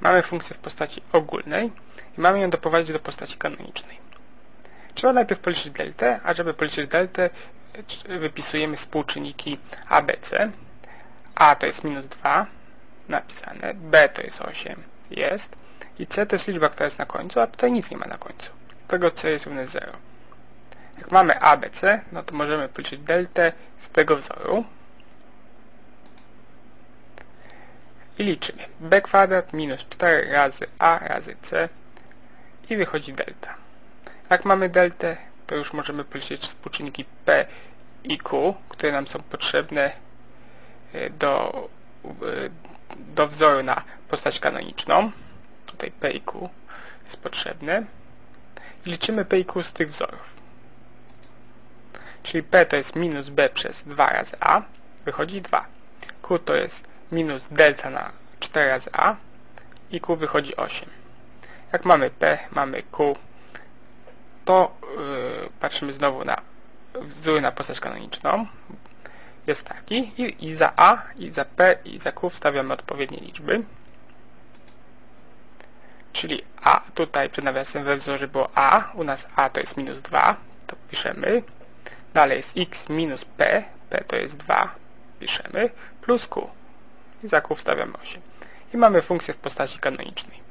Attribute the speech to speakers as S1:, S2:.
S1: mamy funkcję w postaci ogólnej i mamy ją doprowadzić do postaci kanonicznej. Trzeba najpierw policzyć deltę, a żeby policzyć deltę wypisujemy współczynniki ABC. A to jest minus 2 napisane, B to jest 8, jest i C to jest liczba, która jest na końcu, a tutaj nic nie ma na końcu. Tego C jest równe 0. Jak mamy ABC, no to możemy policzyć deltę z tego wzoru. I liczymy. B kwadrat minus 4 razy A razy C i wychodzi delta. Jak mamy deltę, to już możemy policzyć współczynniki P i Q, które nam są potrzebne e, do, e, do wzoru na postać kanoniczną. Tutaj P i Q jest potrzebne. I liczymy P i Q z tych wzorów. Czyli P to jest minus B przez 2 razy A, wychodzi 2. Q to jest minus delta na 4 razy A i Q wychodzi 8. Jak mamy P, mamy Q, to yy, patrzymy znowu na wzór na postać kanoniczną. Jest taki. I, I za A, i za P, i za Q wstawiamy odpowiednie liczby. Czyli A, tutaj przed nawiasem we wzorze było A, u nas A to jest minus 2, to piszemy. Dalej jest x minus p, p to jest 2, piszemy, plus q. I za q wstawiamy 8. I mamy funkcję w postaci kanonicznej.